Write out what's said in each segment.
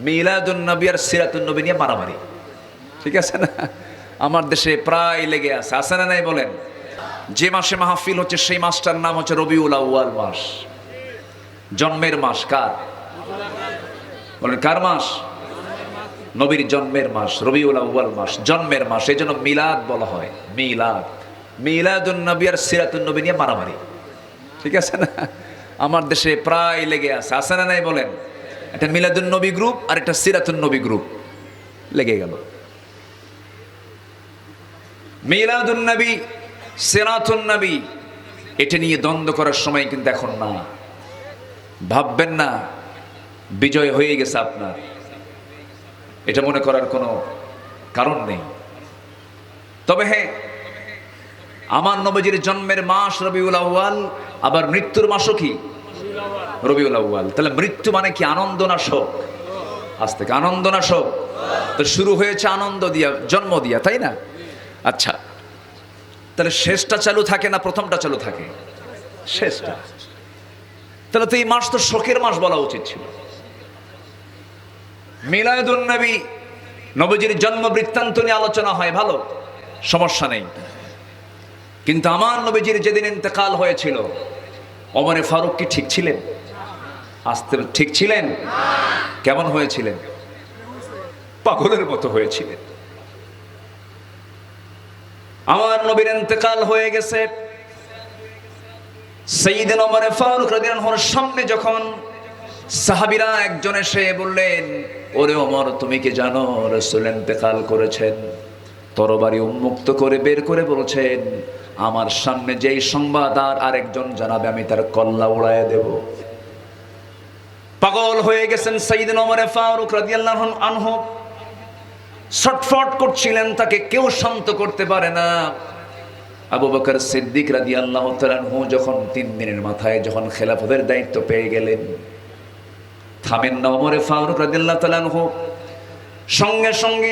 মিলাদুন নবী আর সিরাতুন নবী নিয়ে মারামারি। ঠিক আছে না? আমার দেশে প্রায় লেগে আছে। আছে না নাই বলেন? যে মাসে মাহফিল হচ্ছে, সেই মাসটার নাম হচ্ছে রবিউল আউয়াল মাস। জন্মের মাস কার? বলেন, কার মাস? নবীর জন্মের মাস, রবিউল আউয়াল মাস। জন্মের মাস, এই জন্য মিলাদ বলা হয়। মিলাদ। মিলাদুন নবী আর সিরাতুন নবী নিয়ে মারামারি। ঠিক আছে না? আমার দেশে প্রায় লেগে আছে। আছে না নাই বলেন? একটা মিলাদুন নবী গ্রুপ, আর একটা সিরাতুন নবী গ্রুপ। লেগে গেল। মিলাদুন নবী, সিরাতুন নবী, এটা নিয়ে দ্বন্দ্ব করার সময় কিন্তু এখন না। ভাববেন না, বিজয় হয়ে গেছে আপনার। এটা মনে করার কোনো কারণ নেই। তবে হ্যাঁ আমার নবজির জন্মের মাস রবিউল আউয়াল, আবার মৃত্যুর মাসও কি? রবিউল আউয়াল। তাহলে মৃত্যু মানে কি? আনন্দ না শোক? আজ থেকে আনন্দ না শোক? তো শুরু হয়েছে আনন্দ দিয়া, জন্ম দিয়া, তাই না? আচ্ছা। তাহলে শেষটা চালু থাকে না প্রথমটা চালু থাকে? শেষটা। তাহলে তো এই মাস তো শোকের মাস বলা উচিত ছিল। মিলাদুন নবী, নবজির জন্ম বৃত্তান্ত নিয়ে আলোচনা হয়, ভালো? সমস্যা নেই। কিন্তু আমার নবীজির যেদিন ইন্তেকাল হয়েছিল অমরে ফারুক কি ঠিক ছিলেন? আসতে ঠিক ছিলেন? কেমন হয়েছিলেন? পাগলের মতো হয়েছিলেন। আমার নবীর ইন্তেকাল হয়ে গেছে। সেইদিন অমরে ফারুক রাদিয়াল্লাহুর সামনে যখন সাহাবিরা একজন এসে বললেন, ওরে ওমর, তুমি কি জানো রসুল ইন্তেকাল করেছেন? তরবারি উন্মুক্ত করে বের করে বলছেন, আমার সামনে যেই সংবাদ আর আরেকজন জানাবে, আমি তার কল্লা উড়ায় দেব। পাগল হয়ে গেছেন সাইদিন ওমরে ফারুক রাদিয়াল্লাহু আনহু। ছটফট করছিলেন তাকে, কেউ শান্ত করতে পারে না। আবু বকর সিদ্দিক রাদিয়াল্লাহু তাআলাহু যখন তিন দিনের মাথায় যখন খেলাফতের দায়িত্ব পেয়ে গেলেন, থামেন না ওমরে ফারুক রাদিয়াল্লাহু তাআলাহু সঙ্গে সঙ্গে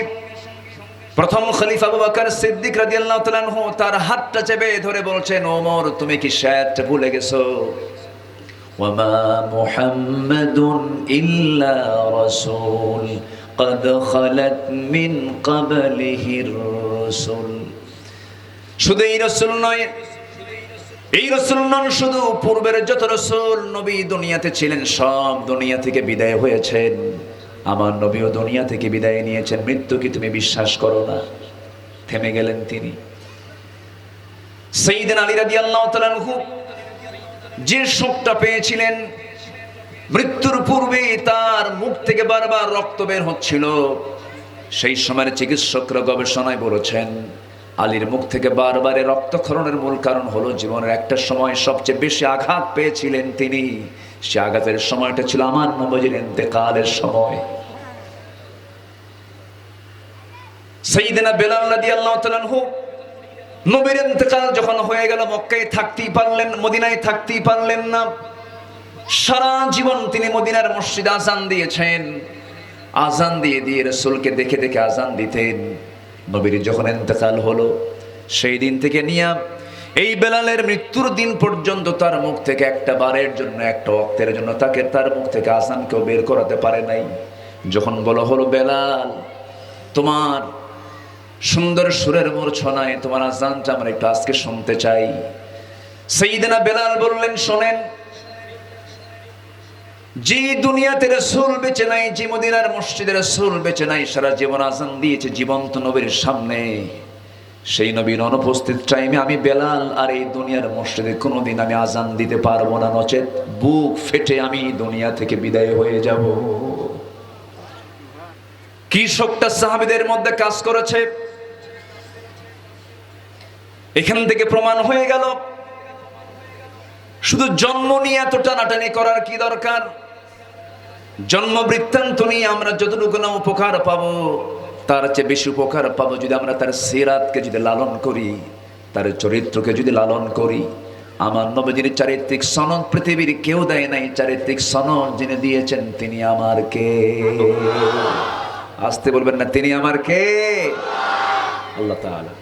প্রথম খলিফা আবু বকর সিদ্দিক রাদিয়াল্লাহু তাআলাহু তার হাতটা চেপে ধরে বলছেন ওমর তুমি কি শায়দ ভুলে গেছো وما محمد إلا رسول قد خلت من قبله الرسل শুধু এই রসুল নয় এই রসুল নন শুধু পূর্বের যত রসুল নবী দুনিয়াতে ছিলেন সব দুনিয়া থেকে বিদায় হয়েছেন আমার নবীও দুনিয়া থেকে বিদায় নিয়েছেন। মৃত্যু কি তুমি বিশ্বাস করো না? থেমে গেলেন তিনি। সেইদিন আলী রাদি আল্লাহ তালানহু যে শোকটা পেয়েছিলেন, মৃত্যুর পূর্বে তার মুখ থেকে বারবার রক্ত বের হচ্ছিল। সেই সময়ের চিকিৎসকরা গবেষণায় বলেছেন, আলীর মুখ থেকে বারবার রক্তক্ষরণের মূল কারণ হলো জীবনের একটা সময় সবচেয়ে বেশি আঘাত পেয়েছিলেন তিনি। সে আঘাতের সময়টা ছিল আমার নবজির ইন্তেকালের সময়। সেইদিনা বেলাল রাদিয়াল্লাহু তাআলাহু নবীর ইন্তেকাল যখন হয়ে গেল, মক্কায় থাকতেই পারলেন, মদিনায় থাকতেই পারলেন না। সারা জীবন তিনি মদিনার মসজিদে আজান দিয়েছেন। আজান দিয়ে দিয়ে রসুলকে দেখে দেখে আজান দিতেন। নবীর যখন ইন্তেকাল হলো, সেই দিন থেকে নিয়ে এই বেলালের মৃত্যুর দিন পর্যন্ত তার মুখ থেকে একটা বারের জন্য, একটা অক্তের জন্য তাকে তার মুখ থেকে আসান কেউ বের করাতে পারে নাই। যখন বলা হলো, বেলাল, তোমার সুন্দর সুরের মূর্ছনায় তোমার আজানটা আমরা একটু আজকে শুনতে চাই। সেইদিনা বেলাল বললেন, শোনেন, যে দুনিয়াতে রসুল বেঁচে নাই, যে মদিনার মসজিদের রসুল বেঁচে নাই, সারা জীবন আজান দিয়েছে জীবন্ত নবীর সামনে। সেই নবীর অনুপস্থিত টাইমে আমি বেলাল আর এই দুনিয়ার মসজিদে কোনোদিন আমি আজান দিতে পারব না, নচেত বুক ফেটে আমি দুনিয়া থেকে বিদায় হয়ে যাব। কি শোকটা সাহাবিদের মধ্যে কাজ করেছে? এখান থেকে প্রমাণ হয়ে গেল, শুধু জন্ম নিয়ে এত টানাটানি করার কি দরকার? জন্ম বৃত্তান্ত নিয়ে আমরা যতটুকু না উপকার পাবো তার চেয়ে বেশি উপকার পাবো যদি আমরা তার সিরাতকে যদি লালন করি, তার চরিত্রকে যদি লালন করি। আমার নবজির চারিত্রিক সনদ পৃথিবীর কেউ দেয় নাই, চারিত্রিক সনদ যিনি দিয়েছেন তিনি আমার কে? আসতে বলবেন না, তিনি আমার কে? আল্লাহ তাআলা।